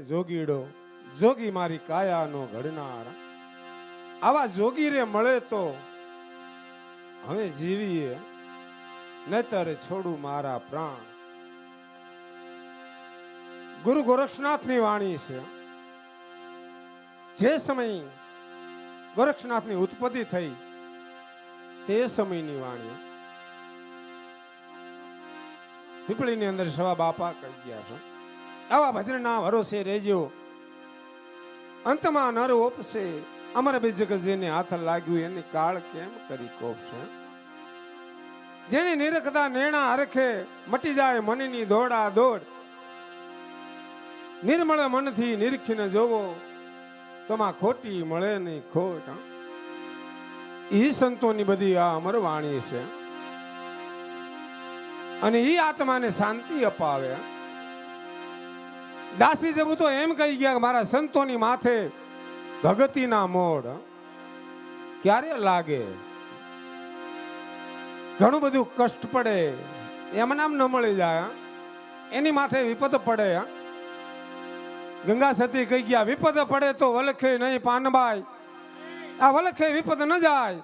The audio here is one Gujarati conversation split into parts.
જોગીડો, જોગી મારી કાયાનો ઘડનાર. આવા જોગી રે મળે તો હવે જીવીએ, નહીતર છોડું મારા પ્રાણ. ગુરુ ગોરક્ષનાથની વાણી છે. જે સમય ગોરક્ષનાથની ઉત્પત્તિ થઈ, તે સમયની વાણી. પીપળીની અંદર સવા બાપા કહી ગયા છે. આવા ભજનના ભરોસે રહેજો. અંતમાં નર ઓપશે અમર બીજ જેને હાથ લાગ્યું, એની કાળ કેમ કરી કોપશે? જેની નિરખતા નેણા હરખે, મટી જાય મનની દોડા દોડ. નિર્મળ મનથી નિરખીને જોવો, તમા ખોટી મળે નહીં ખોટ એ સંતોની બધી આ અમર વાણી છે. અને ઈ આત્માને શાંતિ અપાવે દાસી જબુ તો એમ કહી ગયા કે મારા સંતોની માથે ભગતીના મોડ ક્યારે લાગે? ઘણું બધું કષ્ટ પડે એમને આમ ન મળી જાય? એની માથે વિપદ પડે. ગંગા સતી કહી ગયા, વિપદ પડે તો વલખે નહીં પાનબાઈ. આ વલખે વિપદ ન જાય.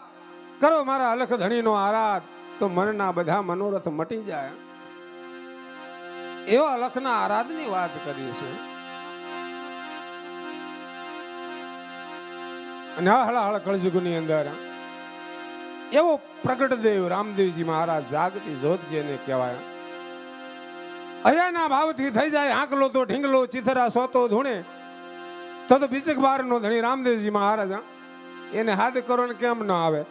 કરો મારા અલખ ધણીનો આરાધ. તો મનના બધા મનોરથ મટી જાય. એવા લખના આરાધની વાત કરી છે. અને હળ હળાહળ કળજુગની અંદર એવો પ્રગટ દેવ રામદેવજી મહારાજ જાગતી જોત જેને કહેવાય. અયાના ભાવથી થઈ જાય, આંકલો તો ઢીંગલો, ચિથરા સોતો ધૂણે. તો તો બીજક બાર નો ધણી રામદેવજી મહારાજ? એને હાદ કરો ને કેમ ન આવે?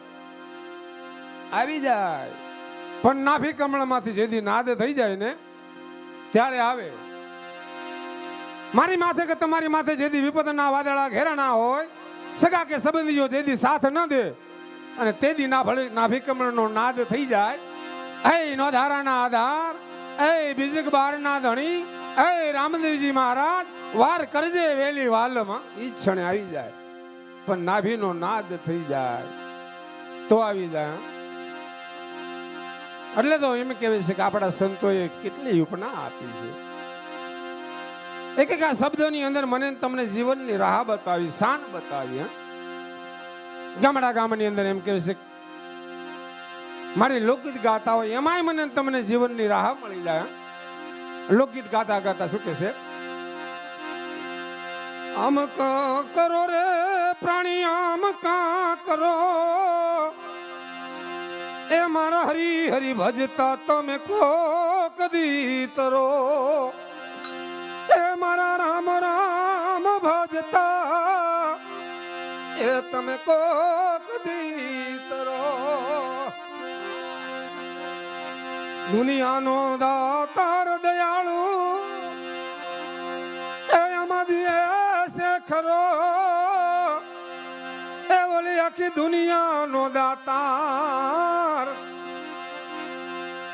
આવી જાય. પણ નાભી કમળમાંથી જેથી નાદ થઈ જાય ને ત્યારે આવે. મારી માથે કે તમારી માથે જેથી વિપદના વાદળા ઘેરાના હોય, સગા કે સંબંધીઓ જેથી સાથ ન દે, અને તેથી ના ભલે નાભી કમળનો નાદ થઈ જાય. એ નો ધારાના આધાર એ બીજક બારના ધણી એ રામદેવજી મહારાજ, વાર કરજે વેલી વાલમાં. ઈ ક્ષણે આવી જાય. પણ નાભીનો નાદ થઈ જાય. તો આવી જાય? એટલે તો એમ કહેવાય છે કે આપણા સંતોએ કેટલી ઉપના આપી છે. એક એક શબ્દોની અંદર મને તમને જીવનની રાહ બતાવી, શાન બતાવી ગામડા ગામની અંદર એમ કહેવાય છે મારી લોકગીત ગાતા હોય, એમાંય મને તમને જીવનની રાહ મળી જાય લોકગીત ગાતા ગાતા શું કે છે? આમ કરો રે પ્રાણી, આમ કા કરો એ મારા હરી હરી ભજતા તમે કોક તરો એ મારા રામ રામ ભજતા એ તમે કોક તરો દુનિયાનો દાતાર દયાળુ, એ અમારી ખરો આખી દુનિયાનો દાતાર.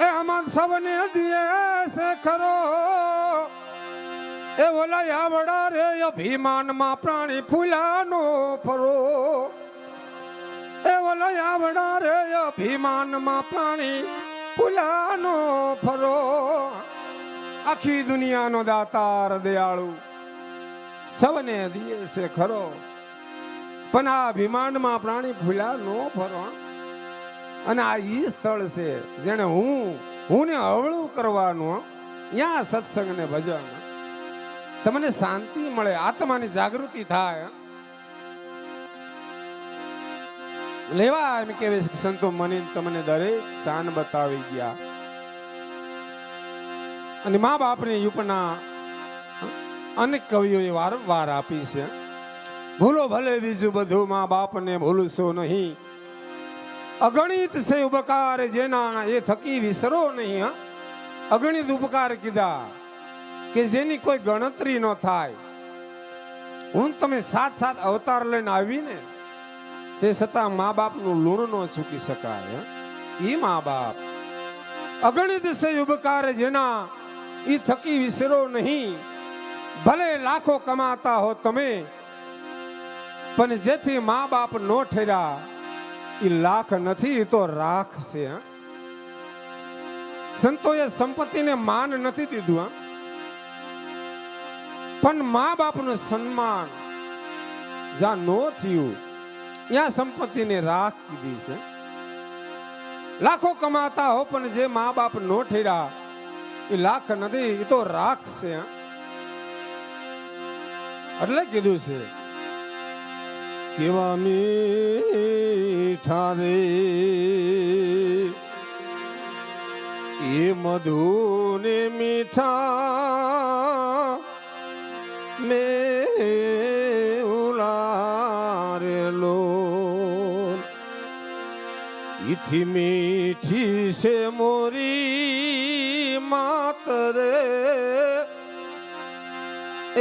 એ અમાર સૌને દિએ છે ખરો. એ ઓલા આવડા રે અભિમાનમાં પ્રાણી ફૂલાનો ફરો. એ ઓલા આવડા રે અભિમાનમાં પ્રાણી ફૂલાનો ફરો. આખી દુનિયાનો દાતાર દયાળુ સૌને દિએ છે ખરો. પણ આ અભિમાનમાં પ્રાણી ભૂલા નો ફરવા અને આ ઈ સ્થળ છે જેને હું હું ને હવળું કરવાનું ત્યાં સત્સંગ ને ભજન તમને શાંતિ મળે, આત્માની જાગૃતિ થાય લેવા એમ કે, સંતો મને, તમને દરેક શાન બતાવી ગયા. અને મા બાપની યુપના અનેક કવિઓએ વારંવાર આપી છે ભૂલો ભલે બીજું બધું મા બાપને ભૂલશો નહીં અગણિત છે ઉપકાર જેના એ થકી વિસરો નહીં, હં? અગણિત ઉપકાર કીધા કે જેની કોઈ ગણતરી ન થાય હું ને તમે સાત સાત અવતાર લઈને આવીને તે છતાં મા બાપનું લૂણ ન ચૂકી શકાય, હં? ઈ મા બાપ અગણિત છે ઉપકાર જેના ઈ થકી વિસરો નહીં ભલે લાખો કમાતા હો તમે પણ જેથી મા બાપ નો ઠર્યા એ લાખ નથી, ઈ તો રાખ છે, હં? સંતોએ સંપત્તિને માન નથી દીધું, હા પણ મા બાપનું સન્માન જ્યાં નો થયું, ત્યાં સંપત્તિને રાખ કીધી છે લાખો કમાતા હો, પણ જે મા બાપ નો ઠેર્યા એ લાખ નથી એ તો રાખ છે, હા. એટલે કીધું છે કેવા મીઠા રે એ મધુ ને મીઠા મે ઉલારેલો. ઇથી મીઠી છે મોરી માતરે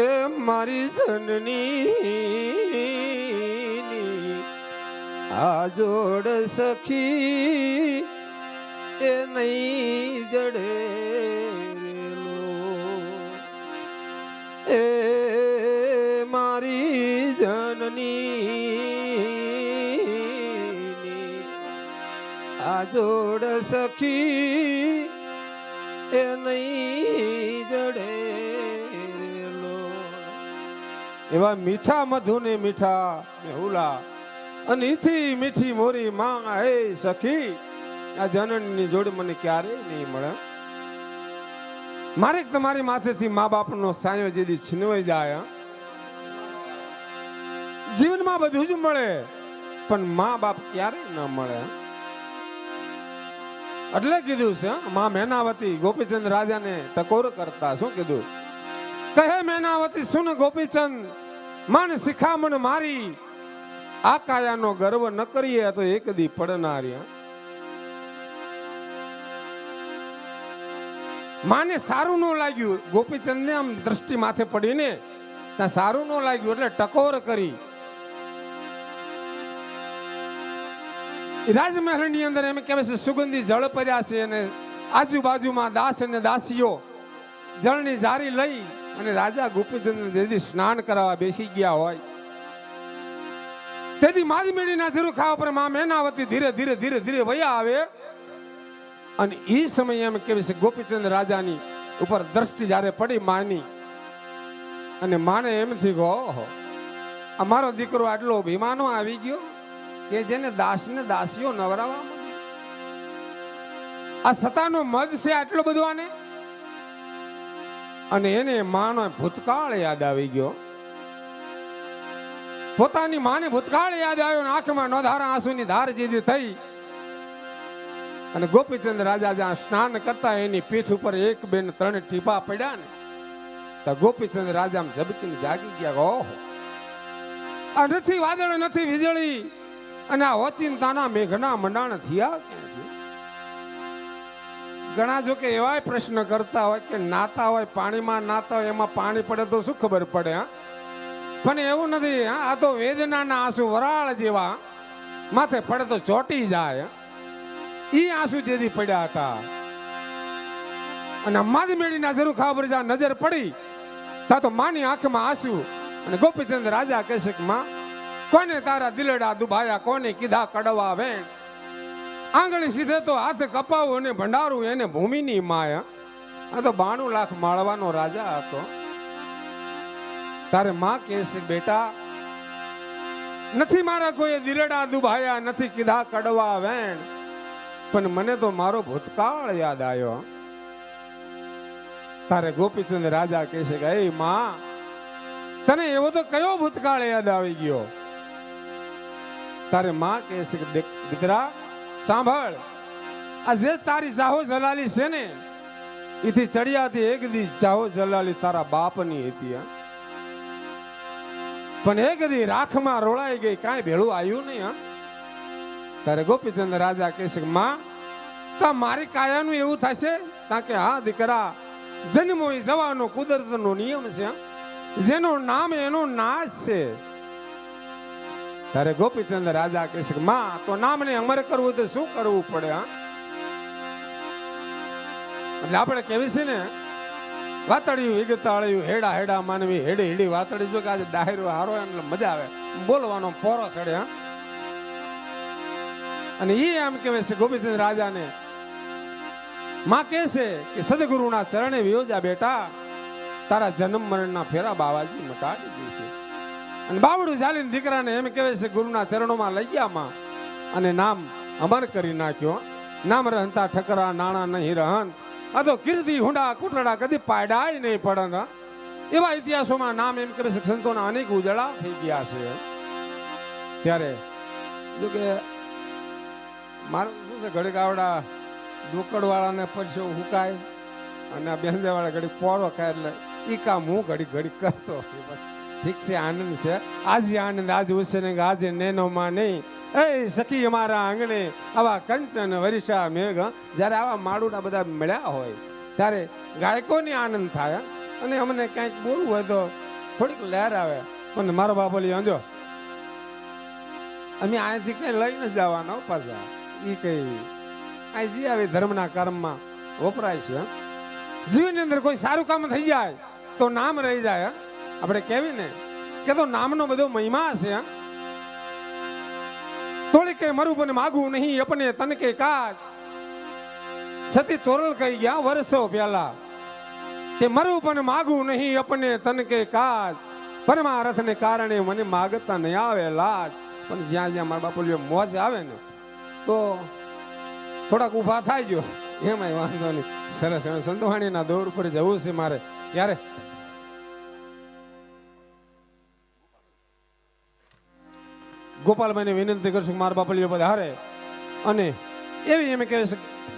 એ મારી જનની આ જોડ સખી એ નહીં જડે એ મારી જનની આ જોડ સખી એ નહીં જડે એવા મીઠા મધુ ને મીઠા મેહુલા અને ઈથી મીઠી મોરી માં હે સખી. આ જનનની જોડી મને ક્યારે નહીં મળે. મારે તમારી માથેથી મા બાપનો સાયો જેદી છીનવાઈ જાય. જીવનમાં બધું જ મળે, પણ મા બાપ ક્યારે ન મળે. એટલે કીધું છે મા મેનાવતી ગોપીચંદ રાજાને ટકોર કરતા શું કીધું? કહે, મેનાવતી, સુન ગોપીચંદ મન શિખામણ મારી આ કાયાનો ગર્વ ન કરીએ તો એક દી પડનાર્યા માને સારું ન લાગ્યું. ગોપીચંદને આમ દ્રષ્ટિ માથે પડીને ત્યાં સારું ન લાગ્યું એટલે ટકોર કરી. રાજમહેલની અંદર એમ કહેવાય છે, સુગંધી જળ પડ્યા છે અને આજુબાજુમાં દાસ અને દાસીઓ જળની જારી લઈ અને રાજા ગોપીચંદ દેદી સ્નાન કરાવવા બેસી ગયા હોય. તેથી મારી મેળીના જરૂર ખાવા પર મા મેનાવતી ધીરે ધીરે ધીરે ધીરે વયા આવે. અને એ સમયે એમ કેવી છે, ગોપીચંદ રાજાની ઉપર દ્રષ્ટિ જ્યારે પડી માની, અને માને એમથી ગો અમારો દીકરો આટલો અભિમાનો આવી ગયો કે જેને દાસને દાસીઓ નવરાવા આ સતાનો મદ છે આટલો બધો આને? અને એને માનો ભૂતકાળ યાદ આવી ગયો. પોતાની માને ભૂતકાળ યાદ આવ્યો આંખમાં નોધારા આંસુની ધાર જીધી થઈ. અને ગોપીચંદ રાજા જ્યાં સ્નાન કરતા એની પીઠ ઉપર એક બે ને ત્રણ ટીપા પડ્યા ને તો ગોપીચંદ રાજા ઝબકીને જાગી ગયા, ઓહો. આ નથી વાદળ, નથી વીજળી. અને આ ઓચિંતાના મેઘના મંડાણ થયા ઘણા જો કે એવાય પ્રશ્ન કરતા હોય કે નાતા હોય, પાણીમાં નાતા હોય, એમાં પાણી પડે તો શું ખબર પડે, હા? પણ એવું નથી આ તો વેદનાના આંસુ વરાળ જેવા, માથે પડે તો ચોટી જાય. ઈ આંસુ જેથી પડ્યા હતા. અને અમારી મેળીના જરૂર ખબર જ્યાં નજર પડી, ત્યાં તો માની આંખમાં આંસુ. અને ગોપીચંદ રાજા કહે છે માં, કોને તારા દિલડા દુભાયા, કોને કીધા કડવા વેણ? આંગળી સીધે તો હાથ કપાવું અને ભંડારું એને ભૂમિની માયા. આ તો બાણું લાખ માળવાનો રાજા હતો. તારે માં કહે છે, બેટા, નથી મારા કોઈ દિલડા દુભાયા, નથી કીધા કડવા વેણ. પણ મને તો મારો ભૂતકાળ યાદ આવ્યો તારે ગોપીચંદ રાજા કહે છે કે, એ માં, તને એવો તો કયો ભૂતકાળ યાદ આવી ગયો? તારે માં કહે છે કે દીકરા, સાંભળ, આ જે તારી જાહો જલાલી છે ને, એથી ચડિયાથી એક દિવસ જાહો જલાલી તારા બાપની હતી, હા. પણ એ કદી રાખમાં રોળાઈ ગઈ, કાંઈ ભેળું આવ્યું નહીં, હા? ત્યારે ગોપીચંદ રાજા કહેશે માં, તા મારી કાયાનું એવું થશે? તા કે, હા, દીકરા, જન્મો જવાનો કુદરતનો નિયમ છે. જેનું નામ એનો નાશ છે. ત્યારે ગોપીચંદ રાજા કહે છે કે, માં, તો નામને અમર કરવું તો શું કરવું પડે, હા? એટલે આપણે કેવી છે ને વાતળિયું વિગતાળ્યું, હેડા હેડા, માનવી, હેડી હેડી વાતળી. જો કે આજે ડાયરો હારો એટલે મજા આવે. બોલવાનો પોરો સડે હા. અને એ એમ કહેવાય છે, ગોપીચંદ રાજાને, માં કહે છે કે સદગુરુના ચરણે વિયોજા બેટા, તારા જન્મ મરણના ફેરા બાવાજી મટાડી દેશે. અને બાવડું ચાલીને દીકરાને એમ કહેવાય છે, ગુરુના ચરણોમાં લઈ ગયા માં. અને નામ અમર કરી નાખ્યો નામ રહંતા ઠકરા, નાણા નહીં રહંત. આ તો કીર્તિ હુંડા કુટડા કદી પાડાય નહીં પડત હા. એવા ઇતિહાસોમાં નામ એમ કરે સંતોના અનેક ઉજળા થઈ ગયા છે ત્યારે જો કે મારું શું છે, ઘડીક આવડા ડોકડવાળાને પરસો હુકાય અને આ બેંજાવાળા ઘડીક પોરો ખાય એટલે ઈ કામ હું ઘડીક ઘડીક કરતો ઠીક છે આનંદ છે. આજે આનંદ, આજ ઉછેને આજે નેનોમાં નહીં. એ સખી અમારા આંગણે, આવા કંચન વરિષા મેઘ, જ્યારે આવા માળુડા બધા મળ્યા હોય, ત્યારે ગાયકોને આનંદ થાય. અને અમને કંઈક બોલવું હોય તો થોડીક લહેર આવે. પણ મારો બાપોલી અંજો અમે અહીંથી કંઈ લઈને જ જવાના પાછા. એ કઈ આ જે આવી ધર્મના કર્મમાં વપરાય છે. જીવનની અંદર કોઈ સારું કામ થઈ જાય તો નામ રહી જાય. હં. આપણે કેવી ને કે તો નામનો બધો મહિમા છે તોળી કે મરું પણ માગું નહીં, અપને તન કાજ. સતી તોરલ કહી ગયા વર્ષો પહેલા. કે મરું પણ માગું નહીં, અપને તન કે કાજ. પરમારથને કારણે મને માગતા નહીં આવે લાજ. પણ જ્યાં જ્યાં મારા બાપુલીઓ મોજ આવે ને, તો થોડાક ઊભા થાય ગયો. એમાંય વાંધો નહીં. સરસ સંતવાણીના દોર ઉપર જવું છે મારે. યારે ગોપાલભાઈને વિનંતી કરશું મારા બાપલીઓ બધા હારે. અને એવી એમ કહે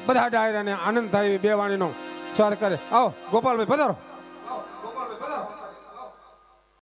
બધા ડાયરાને આનંદ થાય એવી બે વાણીનો સ્વાર કરે. આવો, ગોપાલભાઈ, પધારો.